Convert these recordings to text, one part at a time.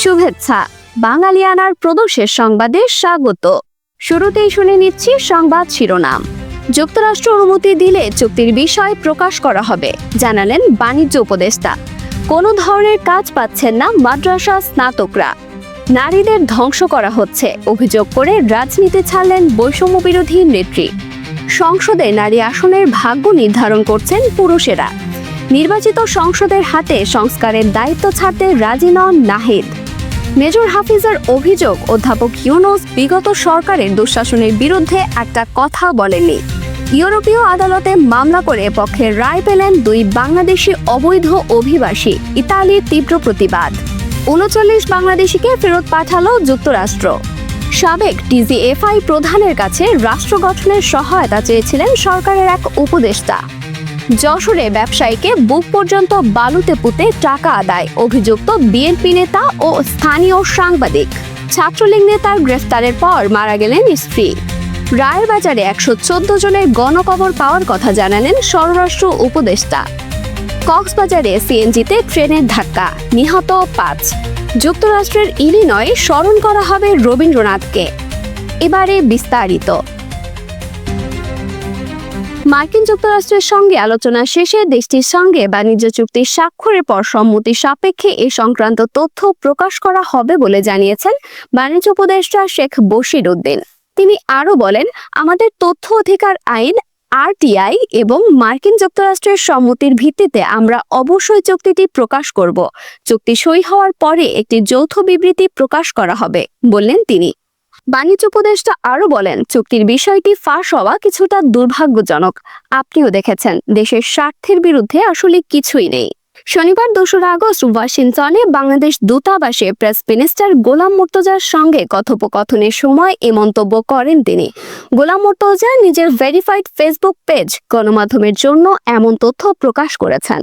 শুভেচ্ছা। বাঙালিয়ানার প্রদোষের সংবাদে স্বাগত। শুরুতেই শুনে নিচ্ছি সংবাদ শিরোনাম। যুক্তরাষ্ট্র অনুমতি দিলে চুক্তির বিষয় প্রকাশ করা হবে, জানালেন বাণিজ্য উপদেষ্টা। কোনো ধরনের কাজ পাচ্ছেন না মাদ্রাসা স্নাতকরা। নারীদের ধ্বংস করা হচ্ছে, অভিযোগ করে রাজনীতি ছাড়লেন বৈষম্য বিরোধী নেত্রী। সংসদে নারী আসনের ভাগ্য নির্ধারণ করছেন পুরুষেরা। নির্বাচিত সংসদের হাতে সংস্কারের দায়িত্ব ছাড়তে রাজি নন নাহিদ। মেজর হাফিজার অভিযোগ, অধ্যাপক ইউনুস বিগত সরকারের দুঃশাসনের বিরুদ্ধে একটা কথা বলেননি। ইউরোপীয় আদালতে মামলা করে পক্ষের রায় পেলেন দুই বাংলাদেশি অবৈধ অভিবাসী, ইতালির তীব্র প্রতিবাদ। উনচল্লিশ বাংলাদেশিকে ফেরত পাঠালো যুক্তরাষ্ট্র। সাবেক টিজিএফআই প্রধানের কাছে রাষ্ট্র গঠনের সহায়তা চেয়েছিলেন সরকারের এক উপদেষ্টা। যশোরে ব্যবসায়ীকে বুক পর্যন্ত বালুতে পুঁতে টাকা আদায়, অভিযুক্ত বিএনপি নেতা ও স্থানীয় সাংবাদিক। ছাত্রলীগ নেতার গ্রেফতারের পর মারা গেলেন স্ত্রী। রায়ের বাজারে একশো চোদ্দ জনের গণকবর পাওয়ার কথা জানালেন স্বরাষ্ট্র উপদেষ্টা। কক্সবাজারে সিএনজিতে ট্রেনের ধাক্কা, নিহত পাঁচ। যুক্তরাষ্ট্রের ইলিনয়ে স্মরণ করা হবে রবীন্দ্রনাথকে। এবারে বিস্তারিত। মার্কিন যুক্তরাষ্ট্রের সঙ্গে আলোচনা শেষে দেশটির সঙ্গে বাণিজ্য চুক্তি স্বাক্ষরের পর সম্মতি সাপেক্ষে এ সংক্রান্ত তথ্য প্রকাশ করা হবে বলে জানিয়েছেন বাণিজ্য উপদেষ্টা শেখ বশির উদ্দিন। তিনি আরও বলেন, আমাদের তথ্য অধিকার আইন, আরটিআই এবং মার্কিন যুক্তরাষ্ট্রের সম্মতির ভিত্তিতে আমরা অবশ্যই চুক্তিটি প্রকাশ করব। চুক্তি সই হওয়ার পরে একটি যৌথ বিবৃতি প্রকাশ করা হবে, বললেন তিনি। বাণিজ্য উপদেষ্টা আরও বলেন, চুক্তির বিষয়টি ফাঁস হওয়া কিছুটা দুর্ভাগ্যজনক। আপনিও দেখেছেন, দেশের স্বার্থের বিরুদ্ধে আসলে কিছুই নেই। শনিবার দোসরা আগস্ট ওয়াশিংটনে বাংলাদেশ দূতাবাসে প্রেস মিনিস্টার গোলাম মুর্তজার সঙ্গে কথোপকথনের সময় এ মন্তব্য করেন তিনি। গোলাম মুর্তজা নিজের ভেরিফাইড ফেসবুক পেজ গণমাধ্যমের জন্য এমন তথ্য প্রকাশ করেছেন।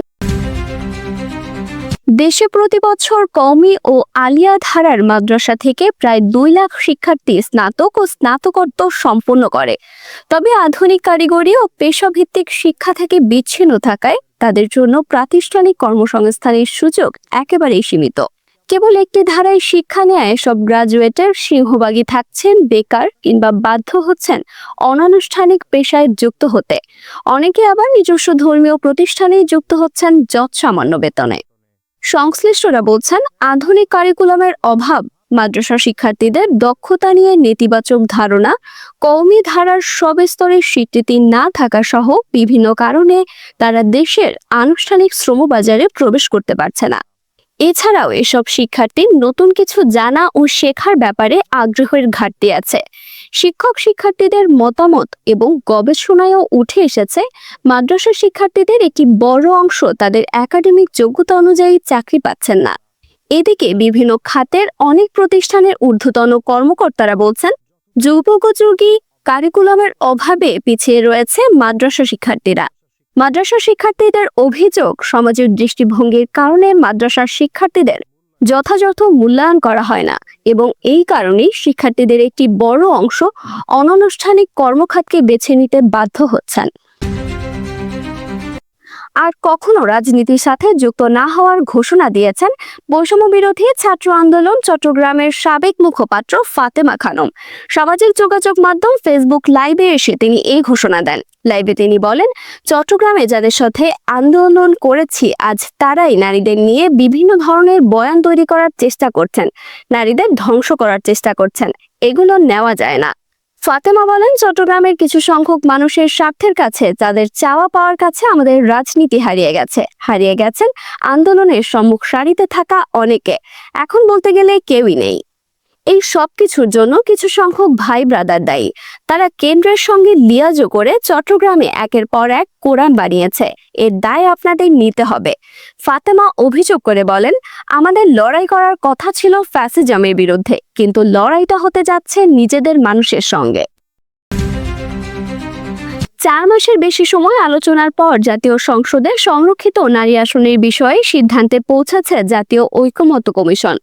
দেশে প্রতি বছর কওমি ও আলিয়া ধারার মাদ্রাসা থেকে প্রায় দুই লাখ শিক্ষার্থী স্নাতক ও স্নাতকোত্তর সম্পন্ন করে। তবে আধুনিক কারিগরি ও পেশাভিত্তিক শিক্ষা থেকে বিচ্ছিন্ন থাকায় তাদের জন্য প্রাতিষ্ঠানিক কর্মসংস্থানের সুযোগ একেবারেই সীমিত। কেবল একটি ধারায় শিক্ষা নেয় সব গ্রাজুয়েটের সিংহভাগই থাকছেন বেকার কিংবা বাধ্য হচ্ছেন অনানুষ্ঠানিক পেশায় যুক্ত হতে। অনেকে আবার নিজস্ব ধর্মীয় প্রতিষ্ঠানেই যুক্ত হচ্ছেন যৎ সামান্য বেতনে। সংশ্লিষ্টরা বলছেন, আধুনিক কারিকুলামের অভাব মাদ্রাসা শিক্ষার্থীদের দক্ষতা নিয়ে নেতিবাচক ধারণা, কওমি ধারার সব স্তরের স্বীকৃতি না থাকা সহ বিভিন্ন কারণে তারা দেশের আনুষ্ঠানিক শ্রমবাজারে প্রবেশ করতে পারছে না। এছাড়াও এসব শিক্ষার্থী নতুন কিছু জানা ও শেখার ব্যাপারে আগ্রহের ঘাটতি আছে। শিক্ষক শিক্ষার্থীদের মতামত এবং গবেষণায়ও উঠে এসেছে মাদ্রাসা শিক্ষার্থীদের একটি বড় অংশ তাদের একাডেমিক যোগ্যতা অনুযায়ী চাকরি পাচ্ছেন না। এদিকে বিভিন্ন খাতের অনেক প্রতিষ্ঠানের ঊর্ধ্বতন কর্মকর্তারা বলছেন যুগোপযোগী কারিকুলামের অভাবে পিছিয়ে রয়েছে মাদ্রাসা শিক্ষার্থীরা। মাদ্রাসা শিক্ষার্থীদের অভিযোগ, সমাজের দৃষ্টিভঙ্গির কারণে মাদ্রাসার শিক্ষার্থীদের যথাযথ মূল্যায়ন করা হয় না এবং এই কারণেই শিক্ষার্থীদের একটি বড় অংশ অনানুষ্ঠানিক কর্মখাতকে বেছে নিতে বাধ্য হচ্ছেন। আর কখনো রাজনীতির সাথে যুক্ত না হওয়ার ঘোষণা দিয়েছেন বৈষম্য বিরোধী ছাত্র আন্দোলন চট্টগ্রামের সাবেক মুখপাত্র ফাতেমা খানম। সামাজিক যোগাযোগ মাধ্যম ফেসবুক লাইভে এসে তিনি এই ঘোষণা দেন। লাইভে তিনি বলেন, চট্টগ্রামে যাদের সাথে আন্দোলন করেছি, আজ তারাই নারীদের নিয়ে বিভিন্ন ধরনের বয়ান তৈরি করার চেষ্টা করছেন। নারীদের ধ্বংস করার চেষ্টা করছেন। এগুলো নেওয়া যায় না। ফাতেমা বলেন, চট্টগ্রামের কিছু সংখ্যক মানুষের স্বার্থের কাছে তাদের চাওয়া পাওয়ার কাছে আমাদের রাজনীতি হারিয়ে গেছে। হারিয়ে গেছেন আন্দোলনের সম্মুখ সারিতে থাকা অনেকে। এখন বলতে গেলে কেউই নেই। এই সব কিছুর জন্য কিছু সংখ্যক ভাই ব্রাদার দায়ী। তারা কেন্দ্রের সঙ্গে লিয়াজো করে চট্টগ্রামে একের পর এক কোরআন বানিয়েছে। এর দায় আপনাদের নিতে হবে। ফাতেমা অভিযোগ করে বলেন, আমাদের লড়াই করার কথা ছিল ফ্যাসিজমের বিরুদ্ধে, কিন্তু লড়াইটা হতে যাচ্ছে নিজেদের মানুষের সঙ্গে। চার মাসের বেশি সময় আলোচনার পর জাতীয় সংসদে সংরক্ষিত নারী আসনের বিষয়ে সিদ্ধান্তে পৌঁছেছে জাতীয় ঐকমত্য কমিশন।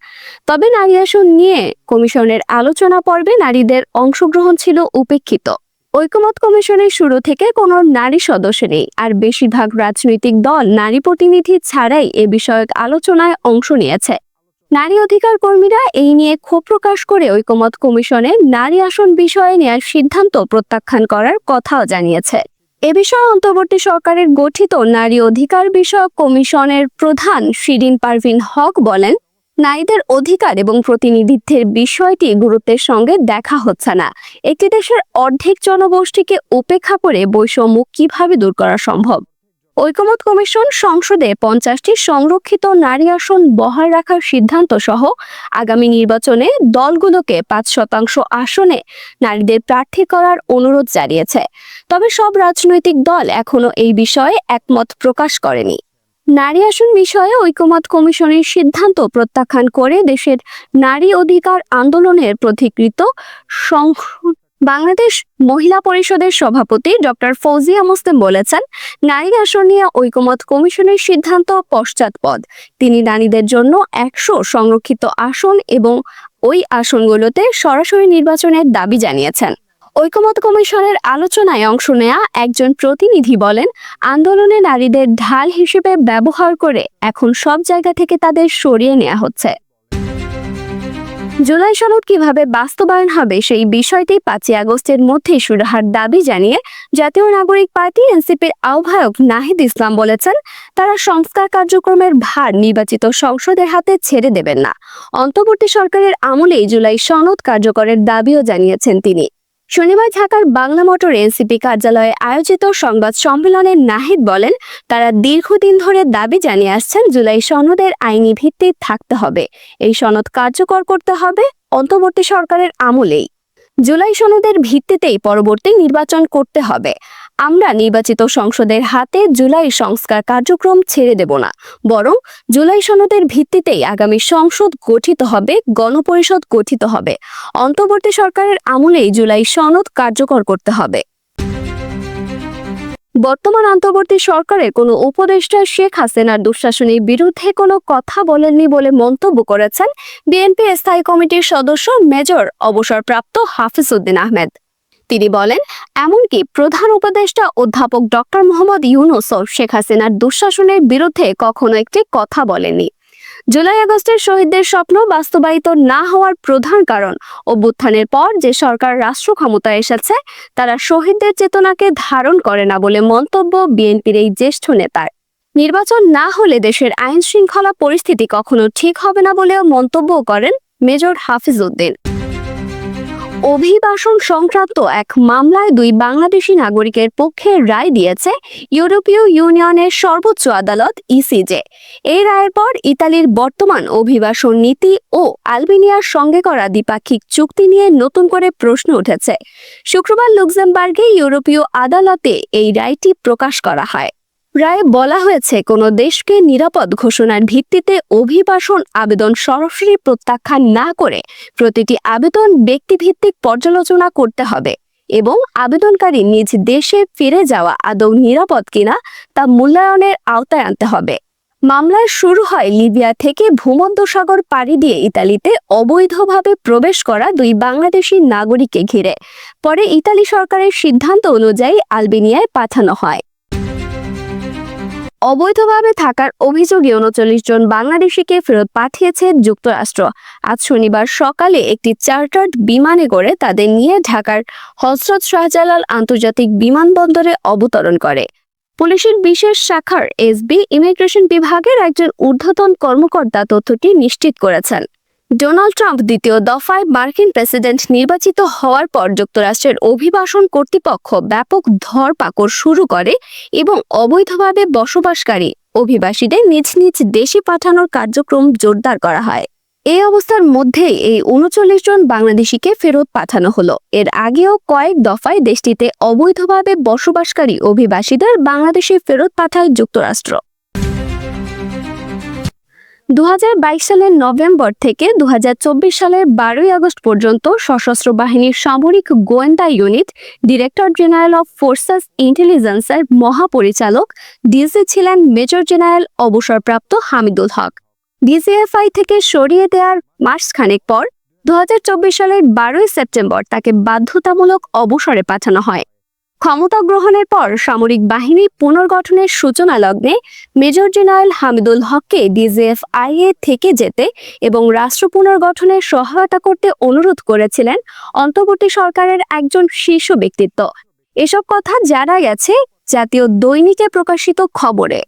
তবে নারী আসন নিয়ে কমিশনের আলোচনা পর্বে নারীদের অংশগ্রহণ ছিল উপেক্ষিত। ঐকমত কমিশনের শুরু থেকে কোনো নারী সদস্য নেই, আর বেশিরভাগ রাজনৈতিক দল নারী প্রতিনিধি ছাড়াই এ বিষয়ক আলোচনায় অংশ নিয়েছে। নারী অধিকার কর্মীরা এই নিয়ে ক্ষোভ প্রকাশ করে ঐকমত কমিশনে নারী আসন বিষয়ে নেওয়ার সিদ্ধান্ত প্রত্যাখ্যান করার কথাও জানিয়েছে। এ বিষয়ে অন্তর্বর্তী সরকারের গঠিত নারী অধিকার বিষয়ক কমিশনের প্রধান শিরিন পারভিন হক বলেন, নারীদের অধিকার এবং প্রতিনিধিত্বের বিষয়টি গুরুত্বের সঙ্গে দেখা হচ্ছে না। একটি দেশের অর্ধেক জনগোষ্ঠীকে উপেক্ষা করে বৈষম্য কীভাবে দূর করা সম্ভব? ঐকমত কমিশন সংসদে পঞ্চাশটি সংরক্ষিত নারী আসন বহাল রাখার সিদ্ধান্ত সহ আগামী নির্বাচনে দলগুলোকে পাঁচ শতাংশ আসনে নারীদের প্রার্থী করার অনুরোধ জানিয়েছে। তবে সব রাজনৈতিক দল এখনও এই বিষয়ে একমত প্রকাশ করেনি। নারী আসন বিষয়ে ঐকমত কমিশনের সিদ্ধান্ত প্রত্যাখ্যান করে দেশের নারী অধিকার আন্দোলনের প্রতিকৃত সংস- বাংলাদেশ মহিলা পরিষদের সভাপতি ডক্টর ফৌজিয়া মুসলিম বলেছেন, নারী আসন নিয়ে ঐকমত কমিশনের সিদ্ধান্ত পশ্চাৎপদ। তিনি নারীদের জন্য একশো সংরক্ষিত আসন এবং ওই আসনগুলোতে সরাসরি নির্বাচনের দাবি জানিয়েছেন। ঐকমত কমিশনের আলোচনায় অংশ নেয়া একজন প্রতিনিধি বলেন, আন্দোলনে নারীদের ঢাল হিসেবে ব্যবহার করে এখন সব জায়গা থেকে তাদের সরিয়ে নেওয়া হচ্ছে। জুলাই সনদ কীভাবে বাস্তবায়ন হবে সেই বিষয়টি পাঁচই আগস্টের মধ্যে সুরাহার দাবি জানিয়ে জাতীয় নাগরিক পার্টি, এনসিপির আহ্বায়ক নাহিদ ইসলাম বলেছেন, তারা সংস্কার কার্যক্রমের ভার নির্বাচিত সংসদের হাতে ছেড়ে দেবেন না। অন্তর্বর্তী সরকারের আমলেই জুলাই সনদ কার্যকরের দাবিও জানিয়েছেন তিনি। শনিবার ঢাকার বাংলা মোটর এনসিপি কার্যালয়ে আয়োজিত সংবাদ সম্মেলনে নাহিদ বলেন, তারা দীর্ঘদিন ধরে দাবি জানিয়ে আসছেন, জুলাই সনদের আইনি ভিত্তি থাকতে হবে। এই সনদ কার্যকর করতে হবে, অন্তর্বর্তী সরকারের আমলেই। জুলাই সনদের ভিত্তিতেই পরবর্তী নির্বাচন করতে হবে। আমরা নির্বাচিত সংসদের হাতে জুলাই সংস্কার কার্যক্রম ছেড়ে দেব না, বরং জুলাই সনদের ভিত্তিতেই আগামী সংসদ গঠিত হবে, গণপরিষদ গঠিত হবে। অন্তর্বর্তী সরকারের আমলেই জুলাই সনদ কার্যকর করতে হবে। বর্তমান অন্তর্বর্তী সরকারের কোনো উপদেষ্টা শেখ হাসিনার দুঃশাসনের বিরুদ্ধে কোনো কথা বলেননি বলে মন্তব্য করেছেন বিএনপি স্থায়ী কমিটির সদস্য মেজর অবসরপ্রাপ্ত হাফিজ উদ্দিন আহমেদ। তিনি বলেন, এমনকি প্রধান উপদেষ্টা অধ্যাপক ডক্টর মোহাম্মদ ইউনুসও শেখ হাসিনার দুঃশাসনের বিরুদ্ধে কখনো একটি কথা বলেনি জুলাই আগস্টের শহীদদের স্বপ্ন বাস্তবায়িত না হওয়ার প্রধান কারণ অভ্যুত্থানের পর যে সরকার রাষ্ট্র ক্ষমতায় এসেছে, তারা শহীদদের চেতনাকে ধারণ করে না বলে মন্তব্য বিএনপির এই জ্যেষ্ঠ নেতার। নির্বাচন না হলে দেশের আইন শৃঙ্খলা পরিস্থিতি কখনো ঠিক হবে না বলেও মন্তব্য করেন মেজর হাফিজ উদ্দিন অভিবাসন সংক্রান্ত এক মামলায় দুই বাংলাদেশি নাগরিকের পক্ষে রায় দিয়েছে ইউরোপীয় ইউনিয়নের সর্বোচ্চ আদালত ইসিজে। এই রায়ের পর ইতালির বর্তমান অভিবাসন নীতি ও আলবেনিয়ার সঙ্গে করা দ্বিপাক্ষিক চুক্তি নিয়ে নতুন করে প্রশ্ন উঠেছে। শুক্রবার লুক্সেমবার্গে ইউরোপীয় আদালতে এই রায়টি প্রকাশ করা হয়। রায়ে বলা হয়েছে, কোনো দেশকে নিরাপদ ঘোষণার ভিত্তিতে অভিবাসন আবেদন সরাসরি প্রত্যাখ্যান না করে প্রতিটি আবেদন ব্যক্তিভিত্তিক পর্যালোচনা করতে হবে এবং আবেদনকারী নিজ দেশে ফিরে যাওয়া আদৌ নিরাপদ কিনা তা মূল্যায়নের আওতায় আনতে হবে। মামলার শুরু হয় লিবিয়া থেকে ভূমধ্যসাগর পাড়ি দিয়ে ইতালিতে অবৈধভাবে প্রবেশ করা দুই বাংলাদেশি নাগরিককে ঘিরে। পরে ইতালি সরকারের সিদ্ধান্ত অনুযায়ী আলবেনিয়ায় পাঠানো হয়। অবৈধভাবে থাকার অভিযোগে উনচল্লিশ জন বাংলাদেশিকে ফেরত পাঠিয়েছে যুক্তরাষ্ট্র। আজ শনিবার সকালে একটি চার্টার্ড বিমানে করে তাদের নিয়ে ঢাকার হজরত শাহজালাল আন্তর্জাতিক বিমানবন্দরে অবতরণ করে। পুলিশের বিশেষ শাখার এসবি ইমিগ্রেশন বিভাগের একজন ঊর্ধ্বতন কর্মকর্তা তথ্যটি নিশ্চিত করেছেন। ডোনাল্ড ট্রাম্প দ্বিতীয় দফায় মার্কিন প্রেসিডেন্ট নির্বাচিত হওয়ার পর যুক্তরাষ্ট্রের অভিবাসন কর্তৃপক্ষ ব্যাপক ধরপাকড় শুরু করে এবং অবৈধভাবে বসবাসকারী অভিবাসীদের নিজ নিজ দেশে পাঠানোর কার্যক্রম জোরদার করা হয়। এই অবস্থার মধ্যেই এই উনচল্লিশ জন বাংলাদেশিকে ফেরত পাঠানো হলো। এর আগেও কয়েক দফায় দেশটিতে অবৈধভাবে বসবাসকারী অভিবাসীদের বাংলাদেশে ফেরত পাঠায় যুক্তরাষ্ট্র। দু হাজার বাইশ সালের নভেম্বর থেকে দু হাজার চব্বিশ সালের বারোই আগস্ট পর্যন্ত সশস্ত্র বাহিনীর সামরিক গোয়েন্দা unit, director general of forces ইন্টেলিজেন্সের মহাপরিচালক ডিসি ছিলেন মেজর জেনারেল অবসরপ্রাপ্ত হামিদুল হক। ডিজিএফআই থেকে সরিয়ে দেওয়ার মাসখানেক পর দু হাজার চব্বিশ সালের বারোই সেপ্টেম্বর তাকে বাধ্যতামূলক অবসরে পাঠানো হয়। ক্ষমতা গ্রহণের পর সামরিক বাহিনী পুনর্গঠনের সূচনা লগ্নে মেজর জেনারেল হামিদুল হককে ডিজিএফ আইএ থেকে যেতে এবং রাষ্ট্র পুনর্গঠনে সহায়তা করতে অনুরোধ করেছিলেন অন্তর্বর্তী সরকারের একজন শীর্ষ ব্যক্তিত্ব। এসব কথা জানা গেছে জাতীয় দৈনিকে প্রকাশিত খবরে।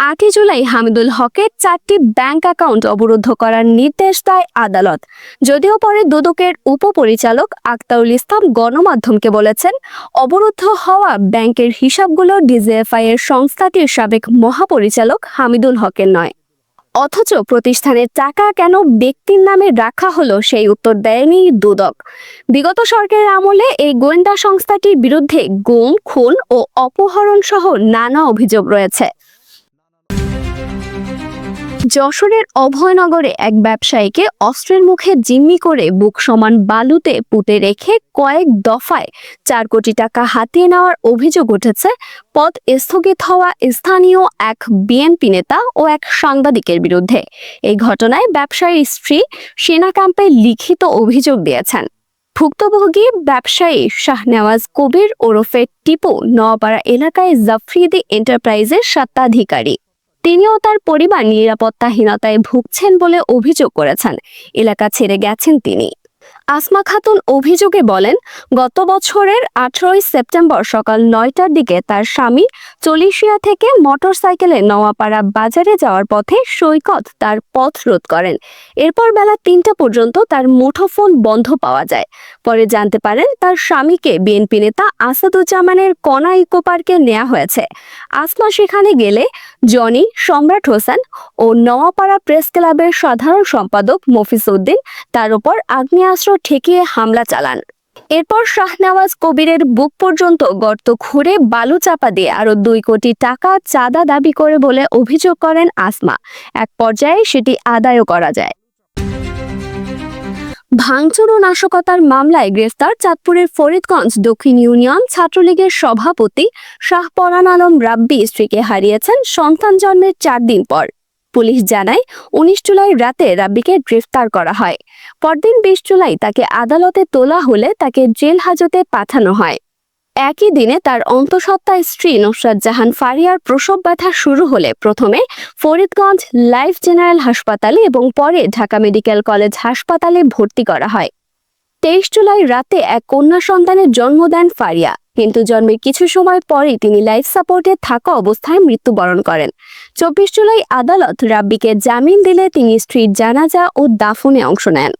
আটই জুলাই হামিদুল হকের চারটি ব্যাংক অ্যাকাউন্ট অবরুদ্ধ করার নির্দেশ দেয় আদালত। যদিও পরে দুদকের উপপরিচালক আক্তারুল ইসলাম গণমাধ্যমকে বলেছেন, অবরুদ্ধ হওয়া ব্যাংকের হিসাবগুলো ডিজিএফআই এর সংস্থাটির সাবেক মহাপরিচালক হামিদুল হকের নয়। অথচ প্রতিষ্ঠানের টাকা কেন ব্যক্তির নামে রাখা হলো সেই উত্তর দেয়নি দুদক। বিগত সরকারের আমলে এই গোয়েন্দা সংস্থাটির বিরুদ্ধে গুম, খুন ও অপহরণ সহ নানা অভিযোগ রয়েছে। যশোরের অভয়নগরে এক ব্যবসায়ীকে অস্ত্রের মুখে জিম্মি করে বুক সমান বালুতে পুঁতে রেখে কয়েক দফায় চার কোটি টাকা হাতিয়ে নেওয়ার অভিযোগ উঠেছে। পদ স্থগিত হওয়া স্থানীয় এক বিএনপি নেতা ও এক সাংবাদিকের বিরুদ্ধে। এই ঘটনায় ব্যবসায়ীর স্ত্রী সেনা ক্যাম্পে লিখিত অভিযোগ দিয়েছেন। ভুক্তভোগী ব্যবসায়ী শাহনেওয়াজ কবির ওরফে টিপু নওয়াপাড়া এলাকায় জাফরিদি এন্টারপ্রাইজের স্বত্বাধিকারী। তিনিও তার পরিবার নিরাপত্তাহীনতায় ভুগছেন বলে অভিযোগ করেছেন। এলাকা ছেড়ে গেছেন তিনি। আসমা খাতুন অভিযোগে বলেন, গত বছরের আঠারোই সেপ্টেম্বর সকাল নয়টার দিকে তার স্বামী চলিশিয়া থেকে মোটরসাইকেলে নওয়াপাড়া বাজারে যাওয়ার পথে সৈকত তার পথ রোধ করেন। এরপর বেলা তিনটা পর্যন্ত তার মুঠোফোন বন্ধ পাওয়া যায়। পরে জানতে পারেন, তার স্বামীকে বিএনপি নেতা আসাদুজ্জামানের কণা ইকো পার্কে নেওয়া হয়েছে। আসমা সেখানে গেলে জনি, সম্রাট হোসেন ও নওয়াপাড়া প্রেস ক্লাবের সাধারণ সম্পাদক মফিজ উদ্দিন তার উপর আগ্নেয়াস্ত্র ঠেকিয়ে হামলা চালান। এরপর শাহনওয়াজ কবিরের বুক পর্যন্ত গর্ত খুঁড়ে বালু চাপা দিয়ে আরও দুই কোটি টাকা চাঁদা দাবি করে বলে অভিযোগ করেন আসমা। এক পর্যায়ে সেটি আদায়ও করা যায়। ভাঙচুর ও নাশকতার মামলায় গ্রেফতার চাঁদপুরের ফরিদগঞ্জ দক্ষিণ ইউনিয়ন ছাত্রলীগের সভাপতি শাহপরান আলম রাব্বি স্ত্রীকে হারিয়েছেন সন্তান জন্মের চার দিন পর। পুলিশ জানায়, উনিশ জুলাই রাতে রাব্বিকে গ্রেফতার করা হয়। পরদিন বিশ জুলাই তাকে আদালতে তোলা হলে তাকে জেল হাজতে পাঠানো হয়। একই দিনে তার অন্তঃসত্ত্বা স্ত্রী নুসরাত জাহান ফারিয়ার প্রসব ব্যথা শুরু হলে প্রথমে ফরিদগঞ্জ লাইফ জেনারেল হাসপাতালে এবং পরে ঢাকা মেডিকেল কলেজ হাসপাতালে ভর্তি করা হয়। তেইশ জুলাই রাতে এক কন্যা সন্তানের জন্ম দেন ফারিয়া। কিন্তু জন্মের কিছু সময় পরেই তিনি লাইফ সাপোর্টে থাকা অবস্থায় মৃত্যুবরণ করেন। চব্বিশ জুলাই আদালত রাব্বিকে জামিন দিলে তিনি স্ত্রীর জানাজা ও দাফনে অংশ নেন।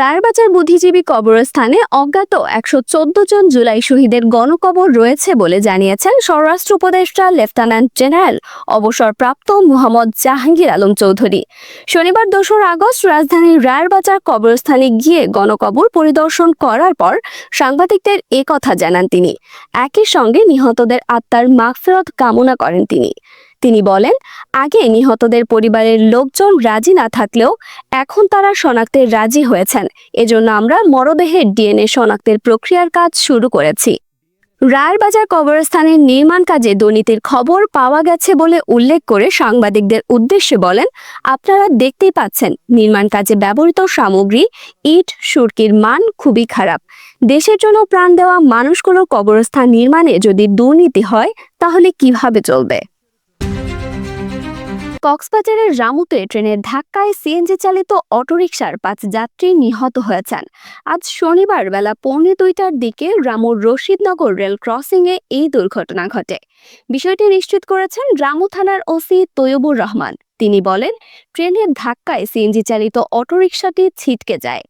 রায়েরবাজার বুদ্ধিজীবী কবরস্থানে অজ্ঞাত একশো চোদ্দ জন জুলাই শহীদের গণকবর রয়েছে বলে জানিয়েছেন স্বরাষ্ট্র উপদেষ্টা লেফটেন্যান্ট জেনারেল অবসরপ্রাপ্ত মোহাম্মদ জাহাঙ্গীর আলম চৌধুরী। শনিবার দোসরা আগস্ট রাজধানীর রায়েরবাজার কবরস্থানে গিয়ে গণকবর পরিদর্শন করার পর সাংবাদিকদের কথা জানান তিনি। একই সঙ্গে নিহতদের আত্মার মাগফেরত কামনা করেন তিনি। তিনি বলেন, আগে নিহতদের পরিবারের লোকজন রাজি না থাকলেও এখন তারা শনাক্তে রাজি হয়েছেন। এজন্য আমরা মরদেহের ডিএনএ শনাক্তের প্রক্রিয়ার কাজ শুরু করেছি। রায়েরবাজার কবরস্থানের নির্মাণ কাজে দুর্নীতির খবর পাওয়া গেছে বলে উল্লেখ করে সাংবাদিকদের উদ্দেশ্যে বলেন, আপনারা দেখতেই পাচ্ছেন, নির্মাণ কাজে ব্যবহৃত সামগ্রী, ইট, সুরকির মান খুবই খারাপ। দেশের জন্য প্রাণ দেওয়া মানুষগুলোর কবরস্থান নির্মাণে যদি দুর্নীতি হয়, তাহলে কীভাবে চলবে? কক্সবাজারের রামুতে ট্রেনের ধাক্কায় সিএনজি চালিত অটোরিকশার পাঁচ যাত্রী নিহত হয়েছেন। আজ শনিবার বেলা পৌনে দুইটার দিকে রামুর রশিদনগর রেল ক্রসিংয়ে এই দুর্ঘটনা ঘটে। বিষয়টি নিশ্চিত করেছেন রামু থানার ওসি তৈয়বুর রহমান। তিনি বলেন, ট্রেনের ধাক্কায় সিএনজি চালিত অটোরিকশাটি ছিটকে যায়।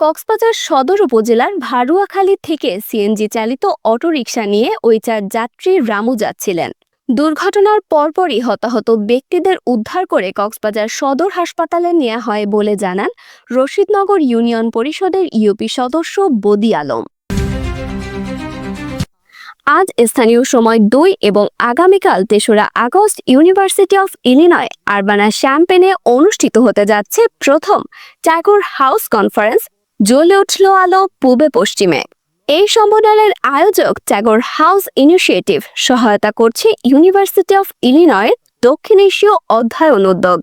কক্সবাজার সদর উপজেলার ভারুয়াখালী থেকে সিএনজি চালিত অটোরিকশা নিয়ে ওই চার যাত্রী রামু যাচ্ছিলেন। দুর্ঘটনার পরপরই হতাহত ব্যক্তিদের উদ্ধার করে কক্সবাজার সদর হাসপাতালে নেওয়া হয় বলে জানান রশিদনগর ইউনিয়ন পরিষদের ইউপি সদস্য বদি আলম। আজ স্থানীয় সময় দুই এবং আগামীকাল তেসরা August university of Illinois Urbana শ্যাম্পেনে অনুষ্ঠিত হতে যাচ্ছে প্রথম ট্যাগোর হাউস কনফারেন্স, জ্বলে উঠল আলো পূবে পশ্চিমে। এই সম্মেলনের আয়োজক ট্যাগর হাউস ইনিশিয়েটিভ সহায়তা করছে ইউনিভার্সিটি অফ ইলিনয়ের দক্ষিণ এশীয় অধ্যয়ন উদ্যোগ।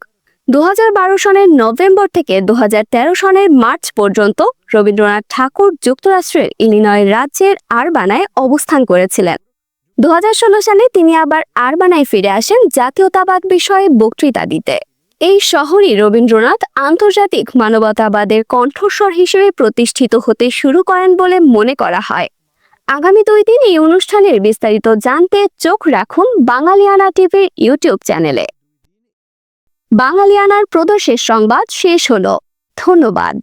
দুহাজার বারো সনের নভেম্বর থেকে দুহাজার তেরো সনের মার্চ পর্যন্ত রবীন্দ্রনাথ ঠাকুর যুক্তরাষ্ট্রের ইলিনয় রাজ্যের আরবানায় অবস্থান করেছিলেন। দু হাজার ষোলো সালে তিনি আবার আরবানায় ফিরে আসেন জাতীয়তাবাদ বিষয়ে বক্তৃতা দিতে। এই শহরই রবীন্দ্রনাথ আন্তর্জাতিক মানবতাবাদের কণ্ঠস্বর হিসেবে প্রতিষ্ঠিত হতে শুরু করেন বলে মনে করা হয়। আগামী দুই দিন এই অনুষ্ঠানের বিস্তারিত জানতে চোখ রাখুন বাঙালিয়ানা টিভির ইউটিউব চ্যানেলে। বাঙালিয়ানার প্রদর্শের সংবাদ শেষ হল। ধন্যবাদ।